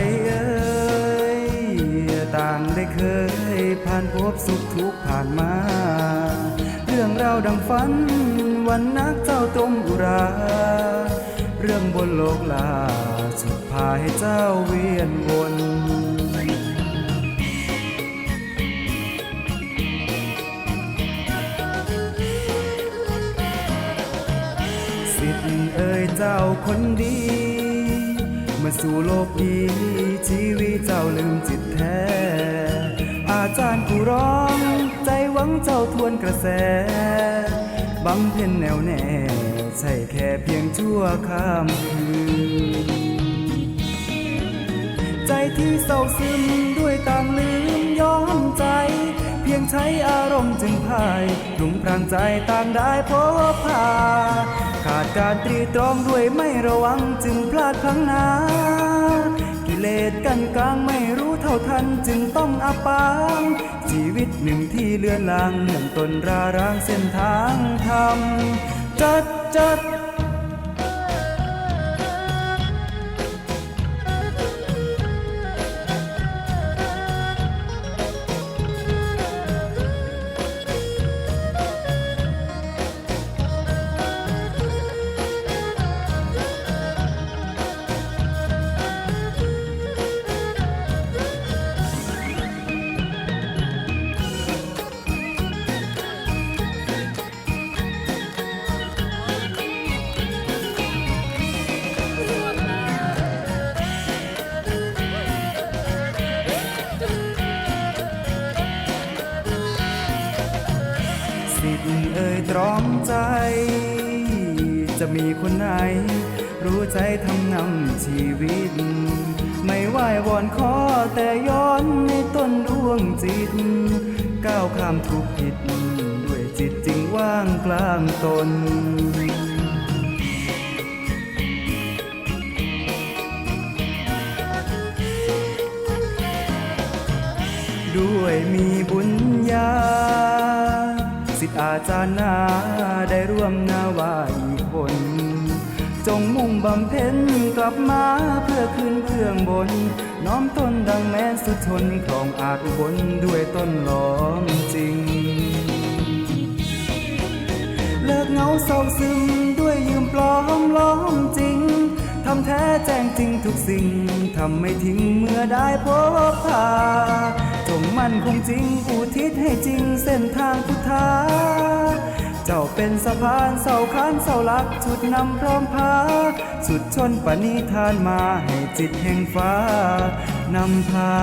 ยเอ้ยต่างได้เคยผ่านพบสุขทุกผ่านมา เรื่องราวดังฝัน วันนักเจ้าต้มอุรา เรื่องบนโลกลาสุดพาให้เจ้าเวียนวนสิทธิ์เอ้ยเจ้าคนดี มาสู่โลกนี้ ชีวิตเจ้าลืมจิตแท้ อาจารย์ผู้ร้อง ใจหวังเจ้าทวนกระแสบำเพ็ญแนวแน่ ใช่แค่เพียงชั่วข้ามคืนใจที่เศร้าซึมด้วยต่างลืมย้อมใจ เพียงใช้อารมณ์จึงพายหลุมพรางใจต่างได้พบพาขาดการตรีตรองด้วยไม่ระวังจึงพลาดพลังนา เลสกันกลางไม่รู้เท่าทันจึงต้องอับปาง ชีวิตหนึ่งที่เลือนลางเหมือนตนราร้างเส้นทางธรรมจัดจัด เอ่ยตรอมใจ จะมีคนไหน รู้ใจทำนำชีวิต ไม่ไหววอนขอแต่ย้อนในต้นดวงจิต ก้าวข้ามทุกผิด ด้วยจิตจริงว่างกลางตนด้วยมีบุญญา สิทธิอาจารย์นาได้ร่วมนาวาอีกคน จงมุ่งบำเพ็ญกลับมาเพื่อคืนเบื้องบน น้อมต้นดังแม้สุดทนครองอาจอุบลด้วยต้นหลอมจริง เลิกเงาเศร้าซึมด้วยยืมปลอมล้อมจริง ทำแท้แจ้งจริงทุกสิ่ง ทำไม่ทิ้งเมื่อได้พบพาจงมั่นคงจริงอุทิศให้จริงเส้นทางพุทธา เจ้าเป็นสะพานเสาค้านเสาหลักจุดนำพร้อมพาสุดชนปณิธานมาให้จิตแห่งฟ้านำพา